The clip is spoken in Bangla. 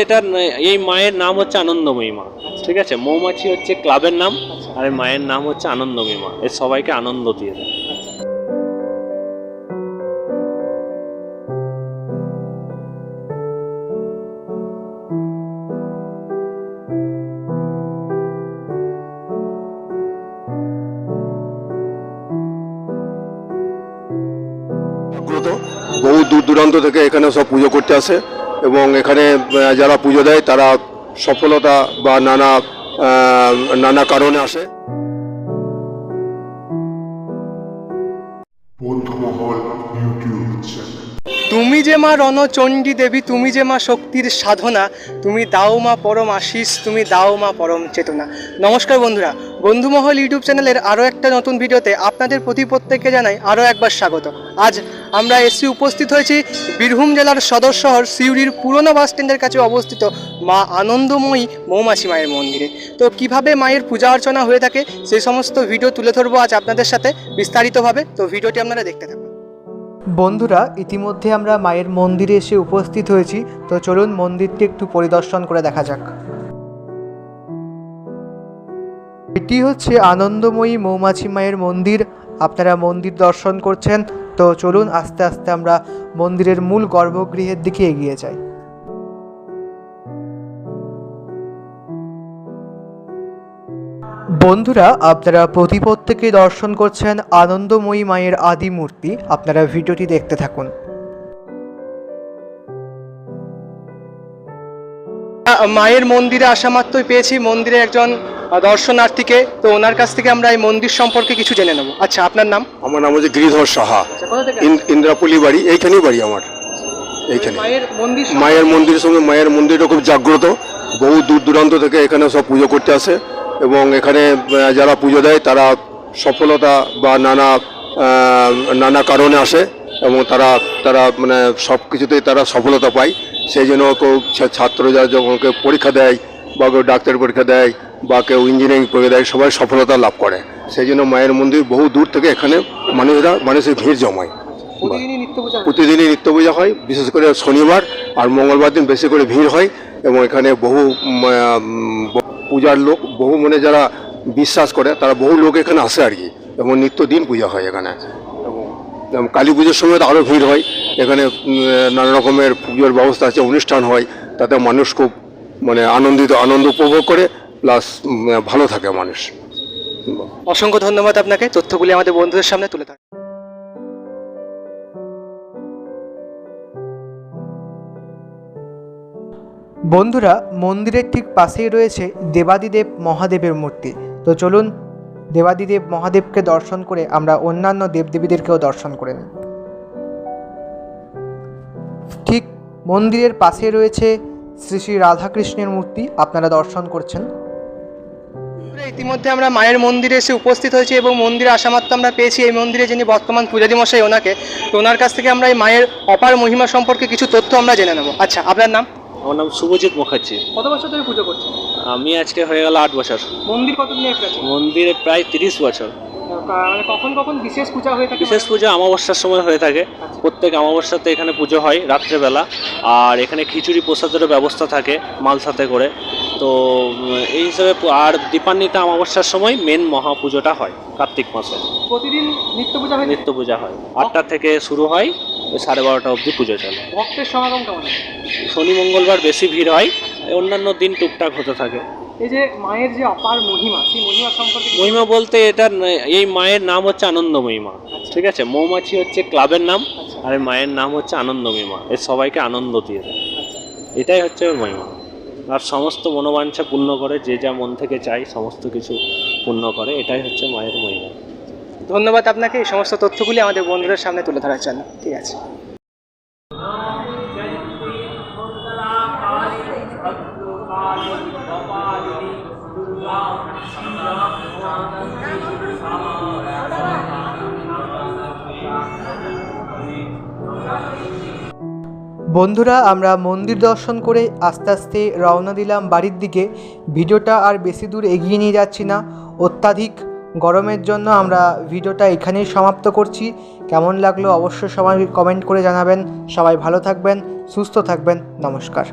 এটা এই মায়ের নাম হচ্ছে আনন্দময়ী মা। ঠিক আছে? মৌমাছি হচ্ছে ক্লাবের নাম আর মায়ের নাম হচ্ছে আনন্দময়ী মা। এর সবাইকে আনন্দ দিয়ে দেয়। বহু দূর দূরান্ত থেকে এখানে সব পুজো করতে আসে। এবং এখানে যারা পুজো দেয় তারা সফলতা বা নানা নানা কারণে আসে। বন্ধুমহল তুমি যে মা রণচণ্ডী দেবী, তুমি যে মা শক্তির সাধনা, তুমি দাও মা পরম আশিস, তুমি দাও মা পরম চেতনা। নমস্কার বন্ধুরা, বন্ধুমহল ইউটিউব চ্যানেলের আরও একটা নতুন ভিডিওতে আপনাদের প্রতি প্রত্যেককে জানাই আরও একবার স্বাগত। আজ আমরা এসে উপস্থিত হয়েছি বীরভূম জেলার সদর শহর সিউড়ির পুরনো বাস স্ট্যান্ডের কাছে অবস্থিত মা আনন্দময়ী মৌমাছি মায়ের মন্দিরে। তো কীভাবে মায়ের পূজা অর্চনা হয়ে থাকে সেই সমস্ত ভিডিও তুলে ধরবো আজ আপনাদের সাথে বিস্তারিতভাবে। তো ভিডিওটি আপনারা দেখতে থাকুন। বন্ধুরা, ইতিমধ্যে আমরা মায়ের মন্দিরে এসে উপস্থিত হয়েছি, তো চলুন মন্দিরটি একটু পরিদর্শন করে দেখা যাক। এটি হচ্ছে আনন্দময়ী মৌমাছি মায়ের মন্দির, আপনারা মন্দির দর্শন করছেন, তো চলুন আস্তে আস্তে আমরা মন্দিরের মূল গর্ভগৃহের দিকে এগিয়ে যাই। বন্ধুরা আপনারা প্রতি প্রত্যেকে দর্শন করছেন আনন্দময়ী মায়ের আদি মূর্তি। আপনারা ভিডিওটি দেখতে থাকুন। মায়ের মন্দিরে আসা মাত্রই পেয়েছি। মন্দিরে একজন দর্শনার্থীকে। তো ওনার কাছ থেকে আমরা এই মন্দির সম্পর্কে কিছু জেনে নেব। আচ্ছা আপনার নাম? আমার নাম হচ্ছে গিরিধর সাহা। কোথা ইন- ইন্দ্রাপল্লী বাড়ি। এইখানেই বাড়ি আমার। এইখানে। মায়ের মন্দির মায়ের মন্দিরের সঙ্গে মায়ের মন্দিরটা খুব জাগ্রত। বহু দূর দূরান্ত থেকে এখানে সব পুজো করতে আসে। এবং এখানে যারা পুজো দেয় তারা সফলতা বা নানা নানা কারণে আসে এবং তারা তারা মানে সব কিছুতেই তারা সফলতা পায়। সেই জন্য কেউ ছা- ছাত্ররা যখন কেউ পরীক্ষা দেয় বা কেউ ডাক্তার পরীক্ষা দেয় বা কেউ ইঞ্জিনিয়ারিং পরীক্ষা দেয় সবাই সফলতা লাভ করে। সেই জন্য মায়ের মন্দির বহু দূর থেকে এখানে মানুষরা মানুষের ভিড় জমায়। প্রতিদিনই নিত্য পূজা হয়। হয় বিশেষ করে শনিবার আর মঙ্গলবার দিন বেশি করে ভিড় হয় এবং এখানে বহু পূজার লোক, বহু মানে যারা বিশ্বাস করে, তারা বহু লোক এখানে আসে আর কি। এবং নিত্যদিন পূজা হয় এখানে। এবং কালী পুজোর সময় তো আরও ভিড় হয়। এখানে নানা রকমের পুজোর ব্যবস্থা আছে, অনুষ্ঠান হয়। তাতে মানুষ খুব মানে আনন্দিত, আনন্দ উপভোগ করে। প্লাস ভালো থাকে মানুষ। অসংখ্য ধন্যবাদ আপনাকে। তথ্যগুলি আমাদের বন্ধুদের সামনে তুলে বন্ধুরা, মন্দিরের ঠিক পাশেই রয়েছে দেবাদিদেব মহাদেবের মূর্তি। তো চলুন, দেবাদিদেব মহাদেবকে দর্শন করে আমরা অন্যান্য দেবদেবীদেরকেও দর্শন করে নিই। ঠিক মন্দিরের পাশে রয়েছে শ্রী শ্রী রাধাকৃষ্ণের মূর্তি, আপনারা দর্শন করছেন। ইতিমধ্যে আমরা মায়ের মন্দিরে এসে উপস্থিত হয়েছি এবং মন্দিরে আসা মাত্র আমরা পেয়েছি এই মন্দিরে যিনি বর্তমান পূজারি মশাই, ওনাকে। তো ওনার কাছ থেকে আমরা এই মায়ের অপার মহিমা সম্পর্কে কিছু তথ্য আমরা জেনে নেব। আচ্ছা আপনার নাম? আমার নাম শুভজিৎ মুখার্জি। কত বছর ধরে পুজো করছেন? আমি আজকে হয়ে গেল আট বছর। মন্দির কতদিনের মন্দিরে প্রায় তিরিশ বছর। মানে কখন কখন বিশেষ পূজা হয়ে থাকে? বিশেষ পুজো অমাবস্যার সময় হয়ে থাকে। প্রত্যেক অমাবস্যাতে এখানে পুজো হয় রাত্রেবেলা। আর এখানে খিচুড়ি প্রসাদেরও ব্যবস্থা থাকে মালসাতে করে। তো এই হিসাবে আর দীপান্বিতা অমাবস্যার সময় মেন মহাপুজোটা হয় কার্তিক মাসে। প্রতিদিন নিত্য পূজা হয়ে? নিত্য পূজা হয়। আটটা থেকে শুরু হয় সাড়ে বারোটা অবধি পুজো চলে। ভক্তের সমাগম কেমন? শনি মঙ্গলবার বেশি ভিড় হয়। অন্যান্য দিন টুকটাক হতে থাকে। এই যে মায়ের যে অপার মহিমা সেই মহিমা সম্পর্কে মহিমা বলতে এটা এই মায়ের নাম হচ্ছে আনন্দময়ী মা ঠিক আছে? মৌমাছি হচ্ছে ক্লাবের নাম, আর মায়ের নাম হচ্ছে আনন্দময়ী মা এর সবাইকে আনন্দ দিয়ে দেয়। এটাই হচ্ছে ওর মহিমা। আর সমস্ত মনোবাঞ্ছা পূর্ণ করে, যে যা মন থেকে চাই সমস্ত কিছু পূর্ণ করে, এটাই হচ্ছে মায়ের মহিমা। ধন্যবাদ আপনাকে। এই সমস্ত তথ্যগুলি আমাদের বন্ধুদের সামনে তুলে ধরার জন্য। ঠিক আছে। বন্ধুরা, আমরা মন্দির দর্শন করে আস্তে আস্তে রওনা দিলাম বাড়ির দিকে। ভিডিওটা আর বেশি দূর এগিয়ে নিয়ে যাচ্ছি না। অত্যাধিক গরমের জন্য আমরা ভিডিওটা এখানেই সমাপ্ত করছি। কেমন লাগল অবশ্যই সবাই কমেন্ট করে জানাবেন। সবাই ভালো থাকবেন, সুস্থ থাকবেন। নমস্কার।